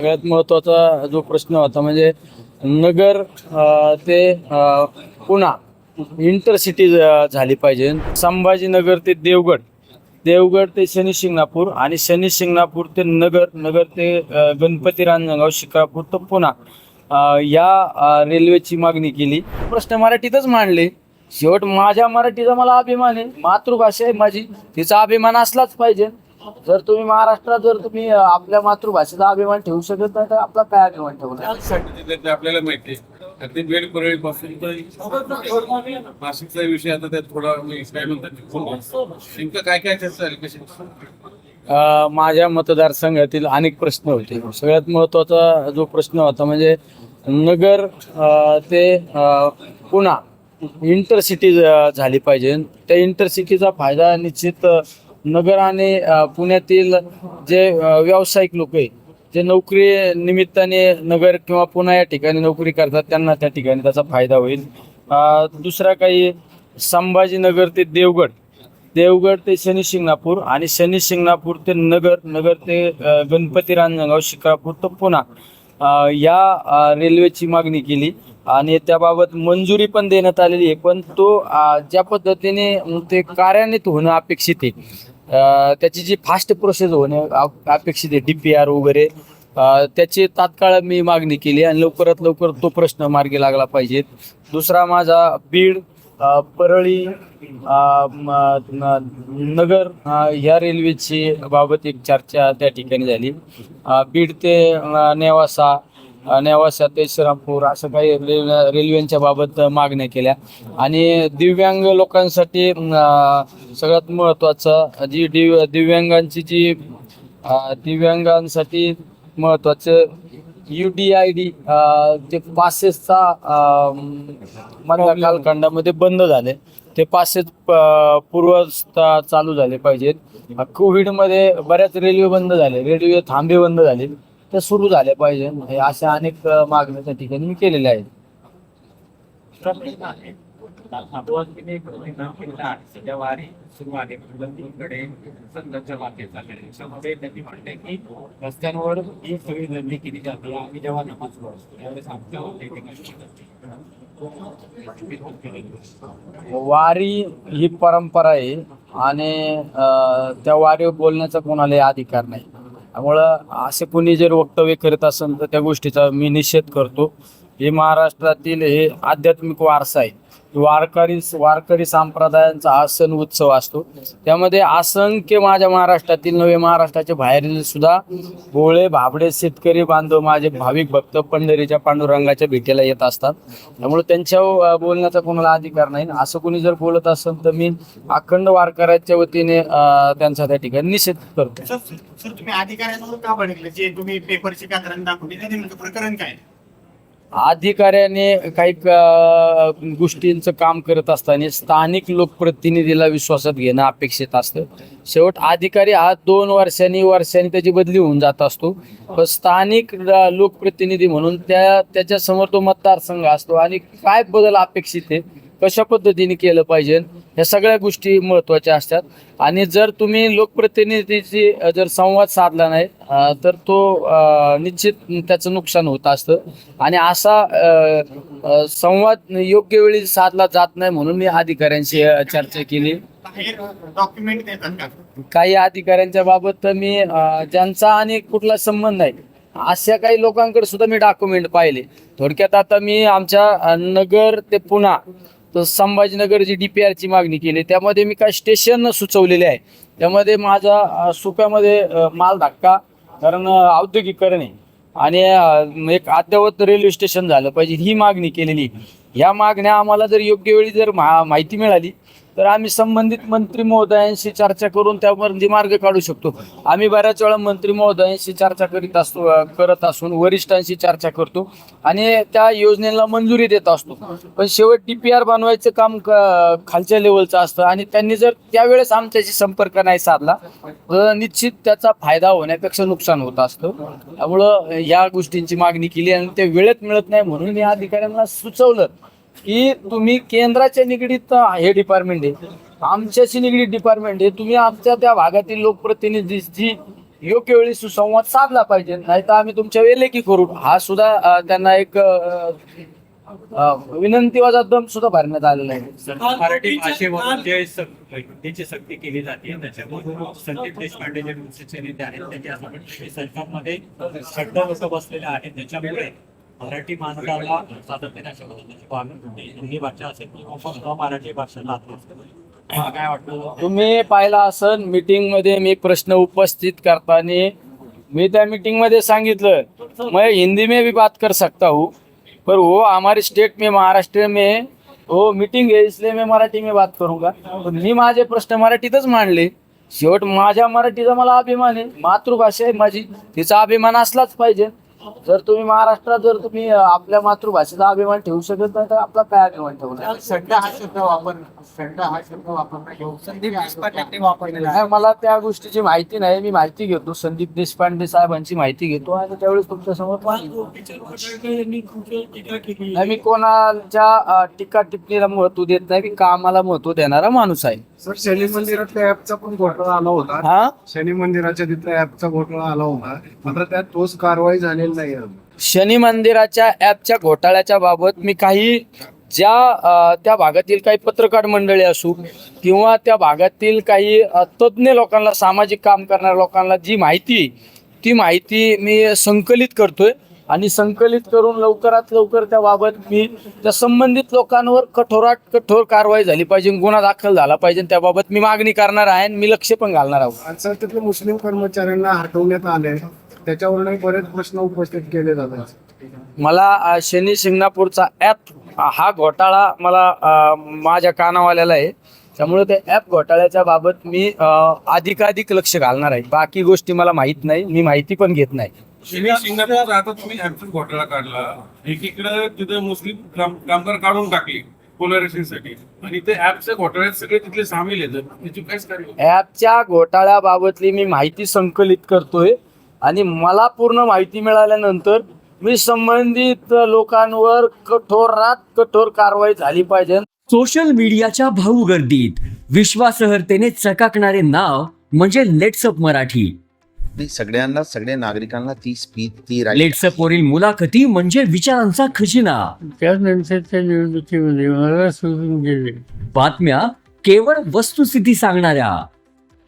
सगळ्यात महत्त्वाचा जो प्रश्न होता म्हणजे नगर ते पुणा इंटरसिटी झाली पाहिजे. संभाजीनगर ते देवगड. देवगड ते शनी शिंगणापूर आणि शनी शिंगणापूर ते नगर नगर ते गणपती रांजणगाव शिकापूर तर पुणा. या रेल्वेची मागणी केली. प्रश्न मराठीतच मांडले. शेवट माझ्या मराठीचा मला अभिमान आहे. मातृभाषा आहे माझी. तिचा अभिमान असलाच पाहिजे. जर तुम्ही महाराष्ट्रात जर तुम्ही आपल्या मातृभाषेचा अभिमान ठेवू शकत नाही तर आपला काय अभिमान ठेवणार आपल्याला माहिती अगदी बेड परळी पासून तर नाशिकचा विषय आता त्यात थोडा मी काय म्हणतात नेमकं काय काय चर्चा झाली कशी अ, माझ्या मतदारसंघातील अनेक प्रश्न होते. सगळ्यात महत्त्वाचा जो प्रश्न होता म्हणजे नगर ते पुणा इंटरसिटी झाली पाहिजे. त्या इंटरसिटीचा फायदा निश्चित नगर आणि पुण्यातील जे व्यावसायिक लोक आहे जे नोकरी निमित्ताने नगर किंवा पुन्हा या ठिकाणी नोकरी करतात त्यांना त्या ठिकाणी त्याचा फायदा होईल. दुसरा काही संभाजीनगर ते देवगड. देवगड ते शनी शिंगणापूर आणि शनी शिंगणापूर ते नगर नगर ते गणपती रांजणगाव शिकापूर तर पुन्हा या रेल्वेची मागणी केली. आणि त्याबाबत मंजुरी पण देण्यात आलेली आहे. पण तो ज्या पद्धतीने ते कार्यान्वित होणं अपेक्षित आहे. त्याची जी फास्ट प्रोसेस होणे अपेक्षित आहे डी पी आर वगैरे त्याची तात्काळ मी मागणी केली आणि लवकरात लवकर तो प्रश्न मार्गी लागला पाहिजे. दुसरा माझा बीड परळी नगर ह्या रेल्वेची बाबत एक चर्चा त्या ठिकाणी झाली. बीड ते नेवासा नेवासा ते श्रीरामपूर असं काही रेल्वे रेल्वेंच्या बाबत मागण्या केल्या. आणि दिव्यांग लोकांसाठी सगळ्यात महत्त्वाचं जी दिव दिव्यांगांची जी दिव्यांगांसाठी महत्त्वाचं यू डी आय डी ते पासेसचा मधल्या कालखंडामध्ये बंद झाले. ते पासेस पूर्वस्था चालू झाले पाहिजेत. कोविडमध्ये बऱ्याच रेल्वे बंद झाले. रेल्वे थांबे बंद झाले. त्या सुरू झाल्या पाहिजे. हे अशा अनेक मागण्या त्या ठिकाणी मी केलेल्या आहेत. रस्त्यांवर ही सगळी गर्दी केली जाते आम्ही जेव्हा नमाज पडतो त्यावेळेस आमच्या वारी ही परंपरा आहे आणि त्या वारीवर बोलण्याचा कोणालाही अधिकार नाही. त्यामुळं असे कोणी जर वक्तव्य करत असेल तर त्या गोष्टीचा मी निषेध करतो. हे महाराष्ट्रातील हे आध्यात्मिक वारसा आहे. वारकरी वारकरी संप्रदायांचा आसन उत्सव असतो. त्यामध्ये असंख्य माझ्या महाराष्ट्रातील नवे महाराष्ट्राच्या बाहेरील सुद्धा भोळे भाबडे शेतकरी बांधव माझे भाविक भक्त पंढरीच्या पांडुरंगाच्या भेटीला येत असतात. त्यामुळे त्यांच्या बोलण्याचा कोणाला अधिकार नाही. असं कोणी जर बोलत असेल तर मी अखंड वारकऱ्याच्या वतीने त्यांचा त्या ठिकाणी निषेध करतो. सर तुम्ही अधिकाऱ्यांवर का जे तुम्ही पेपरची प्रकरण काय? अधिकाऱ्याने काही गोष्टींचं काम करत असताना स्थानिक लोकप्रतिनिधीला विश्वासात घेणं अपेक्षित असतं. शेवट अधिकारी हा दोन वर्षांनी वर्षांनी त्याची बदली होऊन जात असतो. पण स्थानिक लोकप्रतिनिधी म्हणून त्या त्याच्यासमोर तो मतदारसंघ असतो आणि काय बदल अपेक्षित आहे? कशा पद्धतीने केलं पाहिजे? ह्या सगळ्या गोष्टी महत्त्वाच्या असतात. आणि जर तुम्ही लोकप्रतिनिधीची अ, जर संवाद साधला नाही तर तो निश्चित त्याचं नुकसान होत असतं. आणि असा संवाद योग्य वेळी साधला जात नाही म्हणून मी अधिकाऱ्यांशी चर्चा केली. डॉक्युमेंट काही अधिकाऱ्यांच्या बाबत तर मी ज्यांचा आणि कुठला संबंध नाही अशा काही लोकांकडे सुद्धा मी डॉक्युमेंट पाहिले. थोडक्यात आता मी आमच्या नगर ते पुणा तर संभाजीनगर जी डी पी आरची मागणी केली. त्यामध्ये मी काही स्टेशन सुचवलेले आहे. त्यामध्ये माझा सुप्यामध्ये माल धक्का कारण औद्योगिकरण आहे. आणि एक अद्ययावत रेल्वे स्टेशन झालं पाहिजे ही मागणी केलेली ह्या मागण्या आम्हाला जर योग्य वेळी जर मा माहिती मिळाली तर आम्ही संबंधित मंत्री महोदयांशी चर्चा करून त्यावर मार्ग काढू शकतो. आम्ही बऱ्याच वेळा मंत्री महोदयांशी चर्चा करीत असतो करत असून वरिष्ठांशी चर्चा करतो आणि त्या योजनेला मंजुरी देत असतो. पण शेवट डी पी आर बनवायचं काम खालच्या लेवलचं असतं आणि त्यांनी जर त्यावेळेस आमच्याशी संपर्क नाही साधला तर निश्चित त्याचा फायदा होण्यापेक्षा नुकसान होत असतं. त्यामुळं या गोष्टींची मागणी केली आणि ते वेळेत मिळत नाही म्हणून मी अधिकाऱ्यांना सुचवलं. की तुम्ही केंद्राच्या निगडीत हे डिपार्टमेंट आहे. आमच्याशी निगडीत डिपार्टमेंट आहे. तुम्ही आमच्या त्या भागातील लोकप्रतिनिधीशी योग्य वेळी सुसंवाद साधला पाहिजे. नाही तर आम्ही तुमच्या वेळे करू. हा सुद्धा त्यांना एक विनंती वाजा दम सुद्धा भरण्यात आलेला आहे. मराठी भाषेवर जे सक- हिंदीची सक्ती केली जाते त्याच्यामुळे संदीप देशपांडे जे नेते आहेत त्यांनी सरकारमध्ये खड्डा बसलेला आहे त्याच्यामुळे मराठी माणसाला सातत्याने अशा पद्धतीची वागणूक भाषा असेल किंवा फक्त मराठी भाषा लागते काय वाटतं? तुम्ही पाहिला असन मीटिंगमध्ये मी एक प्रश्न उपस्थित करताना मी त्या मीटिंगमध्ये सांगितलं मैं हिंदी में भी बात कर सकता हूँ पर वो हमारे स्टेट में महाराष्ट्र में वो मीटिंग है इसलिए मैं मराठी में बात करूंगा। मी माझे प्रश्न मराठीतच मांडले. शेवट माझ्या मराठीचा मला अभिमान आहे. मातृभाषा आहे माझी. तिचा अभिमान असलाच पाहिजे. जर तुम्ही महाराष्ट्रात जर तुम्ही आपल्या मातृभाषेचा अभिमान ठेवू शकत नाही तर आपला काय अभिमान ठेवणार? संड हा शब्द वापर संड हा शब्द मला त्या गोष्टीची माहिती नाही मी माहिती घेतो. संदीप देशपांडे साहेबांची माहिती घेतो आणि त्यावेळेस तुमच्यासमोर नाही मी कोणाच्या टीका टिप्पणीला महत्त्व देत नाही मी कामाला महत्त्व देणारा माणूस आहे. सर शनी मंदिरातल्या ऍपचा पण घोटाळा आला होता. हा? शनी मंदिराच्या तिथल्या ऍपचा घोटाळा आला होता. मात्र त्यात ठोस कारवाई झालेली. शनी मंदिराच्या ऍपच्या घोटाळ्याच्या बाबत मी काही ज्या त्या भागातील काही पत्रकार मंडळी असू किंवा त्या भागातील काही तज्ज्ञ लोकांना सामाजिक काम करणाऱ्या लोकांना जी माहिती ती माहिती मी संकलित करतोय आणि संकलित करून लवकरात लवकर त्या बाबत मी त्या संबंधित लोकांवर कठोरात कठोर कारवाई झाली पाहिजे गुन्हा दाखल झाला पाहिजे त्याबाबत मी मागणी करणार आहे आणि मी लक्ष पण घालणार आहोत. मुस्लिम कर्मचाऱ्यांना हटवण्यात आले त्याच्यावरही बरेच प्रश्न उपस्थित केले जातात. मला शनी शिंगणापूरचा ॲप हा घोटाळा मला माझ्या कानावाल्याला आहे. त्यामुळे त्या ॲप घोटाळ्याच्या बाबत मी अधिकाधिक लक्ष घालणार आहे. बाकी गोष्टी मला माहीत नाही. मी माहिती पण घेत नाही. शनी शिंगणापूरचा आता तुम्ही ऍपचा घोटाळा काढला. एकीकडे तिथे मुस्लिम काम- कामगार काढून टाकले पोलरायझेशनसाठी आणि ते ऍपच्या घोटाळ्यात सगळे तिथले सामील आहेत. त्याची काहीच कार्य ॲपच्या घोटाळ्याबाबतली मी माहिती संकलित करतोय. आणि मला पूर्ण माहिती मिळाल्यानंतर मी संबंधित लोकांवर कठोरात कठोर कारवाई झाली पाहिजे. सोशल मीडियाच्या भाऊ गर्दीत विश्वासार्हतेने चकाकणारे नाव म्हणजे लेट्सअप मराठी. नाही सगळ्यांना सगळ्या नागरिकांना ती स्पीच ती लेट्सअप वरील मुलाखती म्हणजे विचारांचा खजिना. त्यानंतरच्या निवडणुकीमध्ये मला सोडून गेले. बातम्या केवळ वस्तुस्थिती सांगणाऱ्या.